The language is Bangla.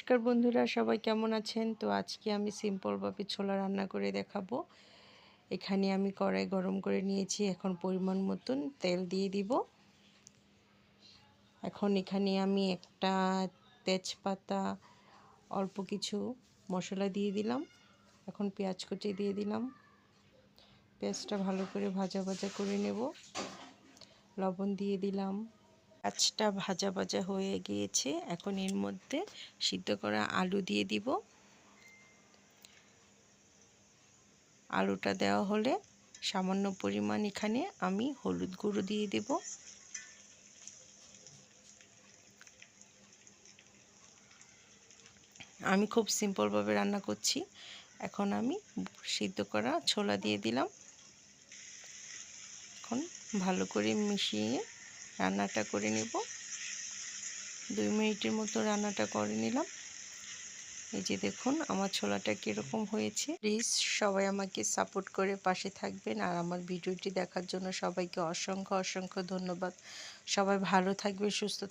নমস্কার বন্ধুরা, সবাই কেমন আছেন? তো আজকে আমি সিম্পলভাবে ছোলা রান্না করে দেখাবো। এখানে আমি কড়াই গরম করে নিয়েছি, এখন পরিমাণ মতন তেল দিয়ে দিব। এখন এখানে আমি একটা তেজপাতা অল্প কিছু মশলা দিয়ে দিলাম। এখন পেঁয়াজ কুচি দিয়ে দিলাম। পেঁয়াজটা ভালো করে ভাজা ভাজা করে নেব। লবণ দিয়ে দিলাম। পেঁয়াজটা ভাজা ভাজা হয়ে গিয়েছে। এখন এর মধ্যে সিদ্ধ করা আলু দিয়ে দিব। আলুটা দেওয়া হলে সামান্য পরিমাণ এখানে আমি হলুদ গুঁড়ো দিয়ে দেব। আমি খুব সিম্পলভাবে রান্না করছি। এখন আমি সিদ্ধ করা ছোলা দিয়ে দিলাম। এখন ভালো করে মিশিয়ে রান্নাটা করে নেব। দুই মিনিটের মতো রান্নাটা করে নিলাম। এই যে দেখুন, আমার ছোলাটা কীরকম হয়েছে। প্লিজ সবাই আমাকে সাপোর্ট করে পাশে থাকবেন আর আমার ভিডিওটি দেখার জন্য সবাইকে অসংখ্য অসংখ্য ধন্যবাদ। সবাই ভালো থাকবে সুস্থ থাকবে